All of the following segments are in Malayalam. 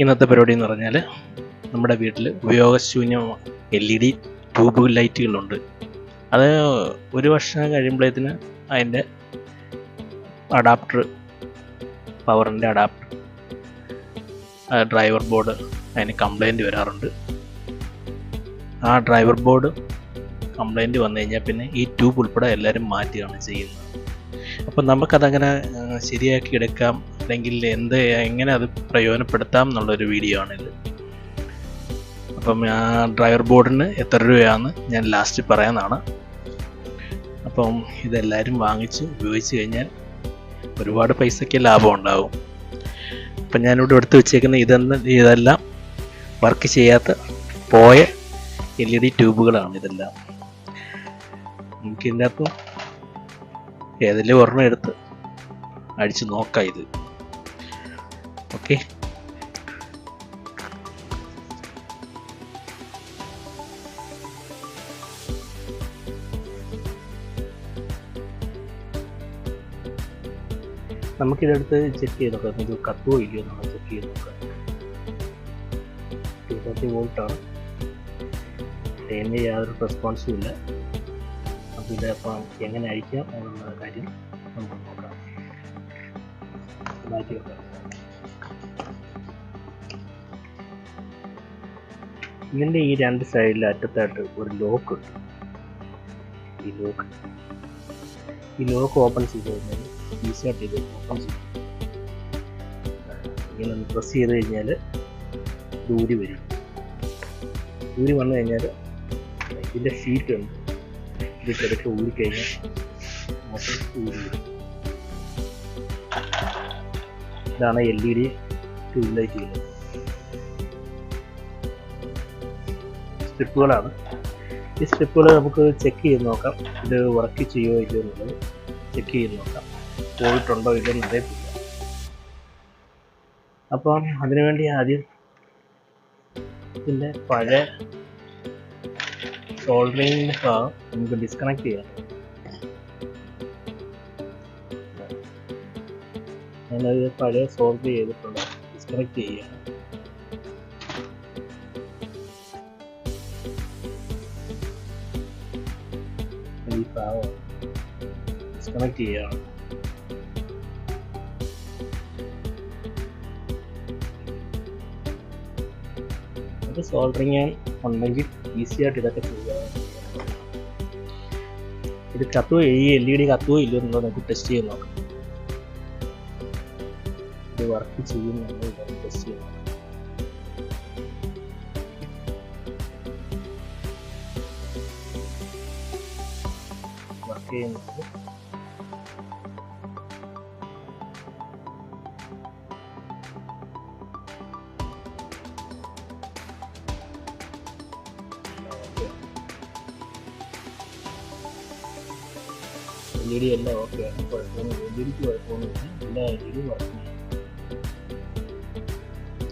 ഇന്നത്തെ പരിപാടി എന്ന് പറഞ്ഞാൽ നമ്മുടെ വീട്ടിൽ ഉപയോഗശൂന്യ എൽ ഇ ഡി ട്യൂബ് ലൈറ്റുകളുണ്ട്. അത് ഒരു വർഷം കഴിയുമ്പോഴത്തേന് അതിന്റെ അഡാപ്റ്റർ പവറിന്റെ അഡാപ്റ്റർ ഡ്രൈവർ ബോർഡ് അതിന് കംപ്ലൈന്റ് വരാറുണ്ട്. ആ ഡ്രൈവർ ബോർഡ് കംപ്ലൈന്റ് വന്നു കഴിഞ്ഞാൽ പിന്നെ ഈ ട്യൂബ് ഉൾപ്പെടെ എല്ലാവരും മാറ്റുകയാണ് ചെയ്യുന്നത്. അപ്പം നമുക്കതങ്ങനെ ശരിയാക്കി എടുക്കാം അല്ലെങ്കിൽ എന്ത് എങ്ങനെ അത് പ്രയോജനപ്പെടുത്താം എന്നുള്ളൊരു വീഡിയോ ആണിത്. അപ്പം ആ ഡ്രൈവർ ബോർഡിന് എത്ര രൂപയാണെന്ന് ഞാൻ ലാസ്റ്റ് പറയാനാണ് അപ്പം ഇതെല്ലാവരും വാങ്ങിച്ച് ഉപയോഗിച്ച് കഴിഞ്ഞാൽ ഒരുപാട് പൈസയ്ക്ക് ലാഭം ഉണ്ടാവും. അപ്പം ഞാനിവിടെ എടുത്ത് വെച്ചേക്കുന്ന ഇതെന്ന് ഇതെല്ലാം വർക്ക് ചെയ്യാത്ത പോയ എൽ ഇ ഡി ട്യൂബുകളാണ് ഇതെല്ലാം. നമുക്ക് ഇതിനകത്ത് ഏതെങ്കിലും ഒരെണ്ണം എടുത്ത് അടിച്ച് നോക്കാം ഇത്. ഓക്കെ നമുക്കിതെടുത്ത് ചെക്ക് ചെയ്ത് നോക്കാം. ഇത് കത്തുവോ ഇല്ലയോ നമ്മൾ ചെക്ക് ചെയ്ത് നോക്കാം. തേർട്ടി വോൾട്ടാണ് അതിന് യാതൊരു റെസ്പോൺസും ഇല്ല. അപ്പോൾ ഇത് അപ്പം എങ്ങനെ അയക്കാം എന്നുള്ള കാര്യം നമുക്ക് നോക്കാം. മാറ്റി വെക്കാം. ഇതിന്റെ ഈ രണ്ട് സൈഡിൽ അറ്റത്തായിട്ട് ഒരു ലോക്ക് ഉണ്ട്. ഈ ലോക്ക് ഈ ലോക്ക് ഓപ്പൺ ചെയ്ത് കഴിഞ്ഞാൽ ഈസിയായിട്ട് ഇത് ഓപ്പൺ ചെയ്യും. ഇങ്ങനെ ഒന്ന് പ്രസ് ചെയ്ത് കഴിഞ്ഞാൽ ദൂരി വരും. ദൂരി വന്നു കഴിഞ്ഞാൽ ഇതിന്റെ ഷീറ്റ് ഉണ്ട്. ഇത് കിടക്ക് ഊരിക്കഴിഞ്ഞാൽ ഊരി ഇതാണ് L E D tube light ചെയ്യുന്നത് സ്ട്രിപ്പുകളാണ് ഈ സ്ട്രിപ്പുകൾ നമുക്ക് ചെക്ക് ചെയ്ത് നോക്കാം. ഇത് വർക്ക് ചെയ്യുമോ ഇല്ലയോ എന്നുള്ളത് ചെക്ക് ചെയ്ത് നോക്കാം. പോയിട്ടുണ്ടോ ഇല്ലയോ എന്ന് അറിയത്തില്ല. അപ്പം അതിനുവേണ്ടി ആദ്യം ഇതിന്റെ പഴയ സോൾഡറിങ്ങിന്റെ ഭാഗം നമുക്ക് ഡിസ്കണക്ട് ചെയ്യാം. ഞാനത് പഴയ സോൾവ് ചെയ്തിട്ടുണ്ട്. ഡിസ്കണക്ട് ചെയ്യുകയാണ് ഈ ഭാഗം ഡിസ്കണക്ട് ചെയ്യുകയാണ് അത് സോൾഡറിങ് ഉണ്ടെങ്കിൽ ഈസി ആയിട്ട് ഇതൊക്കെ ചെയ്യാം. ഇത് കത്തുവോ ഈ എൽ ഇ ഡി കത്തുവോ ഇല്ലയോ എന്നുള്ളത് നമുക്ക് ടെസ്റ്റ് ചെയ്ത് നോക്കാം. ഇത് വർക്ക് ചെയ്യുന്നുണ്ടോ? ടെസ്റ്റ് ചെയ്ത് ചെയ്യുന്നുണ്ട് എൽ ഇ ഡി എല്ലാം ഓക്കെയാണ് കുഴപ്പമൊന്നും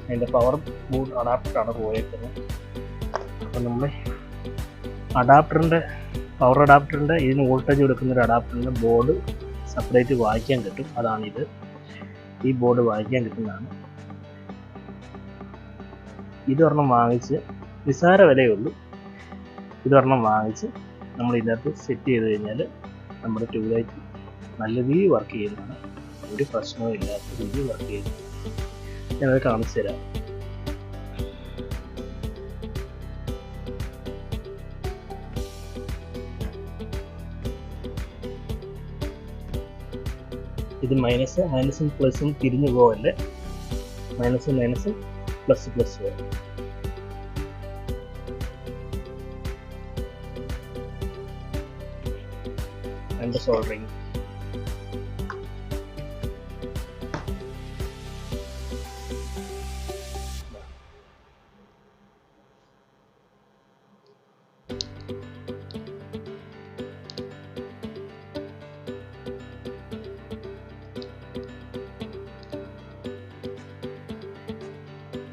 അതിന്റെ പവർ പോയേക്കുന്നത്. അപ്പം നമ്മൾ അഡാപ്റ്ററിന്റെ പവർ അഡാപ്റ്ററിന്റെ ഇതിന് വോൾട്ടേജ് കൊടുക്കുന്ന ഒരു അഡാപ്റ്ററിന്റെ ബോർഡ് സെപ്പറേറ്റ് വായിക്കാൻ കിട്ടും. അതാണിത്. ഈ ബോർഡ് വായിക്കാൻ കിട്ടുന്നതാണ്. ഇതൊരെണ്ണം വാങ്ങിച്ച് നിസ്സാര വിലയേ ഉള്ളൂ ഇതൊരെണ്ണം വാങ്ങിച്ച് നമ്മൾ ഇതിനകത്ത് സെറ്റ് ചെയ്ത് കഴിഞ്ഞാൽ നമ്മുടെ ട്യൂബ്ലൈറ്റ് നല്ല രീതിയിൽ വർക്ക് ചെയ്യുന്നതാണ്. ഒരു പ്രശ്നവും ഇല്ലാത്ത രീതിയിൽ വർക്ക് ചെയ്യുന്നു ഞാനത് കാണിച്ചു തരാം. ഇത് മൈനസ് മൈനസും പ്ലസും തിരിഞ്ഞു പോകല്ലേ? മൈനസ് മൈനസ് പ്ലസ് പ്ലസ് വരും അതിന്റെ സോൾഡറിങ്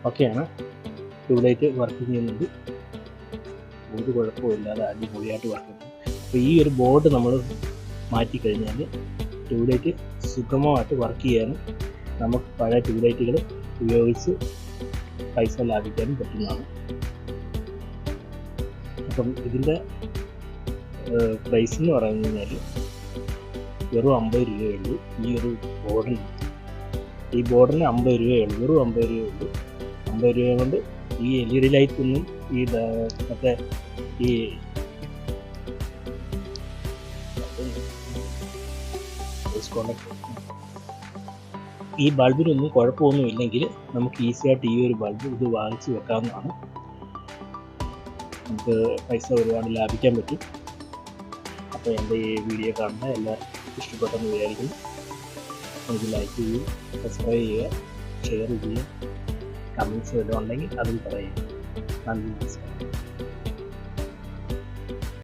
ഓക്കെയാണ്. ട്യൂബ്ലൈറ്റ് വർക്ക് ചെയ്യുന്നുണ്ട്. ഒരു കുഴപ്പമില്ലാതെ അടിപൊളിയായിട്ട് വർക്ക് ചെയ്യുന്നത് അപ്പോൾ ഈ ഒരു ബോർഡ് നമ്മൾ മാറ്റി കഴിഞ്ഞാൽ ട്യൂബ്ലൈറ്റ് സുഗമമായിട്ട് വർക്ക് ചെയ്യാനും നമുക്ക് പഴയ ട്യൂബ്ലൈറ്റുകൾ ഉപയോഗിച്ച് പൈസ ലാഭിക്കാനും പറ്റുന്നതാണ്. അപ്പം ഇതിന്റെ പ്രൈസ് എന്ന് പറഞ്ഞു കഴിഞ്ഞാൽ വെറും അമ്പത് രൂപയേ ഉള്ളൂ. ഈ ഒരു ബോർഡിന് ഈ ബോർഡിന് അമ്പത് രൂപയേ ഉള്ളൂ. വെറും അമ്പത് രൂപയേ ഉള്ളൂ. അമ്പത് രൂപ കൊണ്ട് ഈ എൽ ഇ ഡി ലൈറ്റ് ഒന്നും ഈ മറ്റേ ഈ ഈ ബൾബിനൊന്നും കുഴപ്പമൊന്നും ഇല്ലെങ്കിൽ നമുക്ക് ഈസി ആയിട്ട് ഈ ഒരു ബൾബ് ഇത് വാങ്ങിച്ച് വെക്കാവുന്നതാണ്. നമുക്ക് പൈസ ഒരുപാട് ലാഭിക്കാൻ പറ്റും. അപ്പോൾ എന്റെ ഈ വീഡിയോ കാണുന്ന എല്ലാവർക്കും ഇഷ്ടപ്പെട്ടെന്ന് വിചാരിക്കുന്നു. എനിക്ക് ലൈക്ക് ചെയ്യുക സബ്സ്ക്രൈബ് ചെയ്യുക ഷെയർ ചെയ്യുക കമൻസ് വല്ലതും ഉണ്ടെങ്കിൽ അതും പറയുക നന്ദി നമസ്കാരം.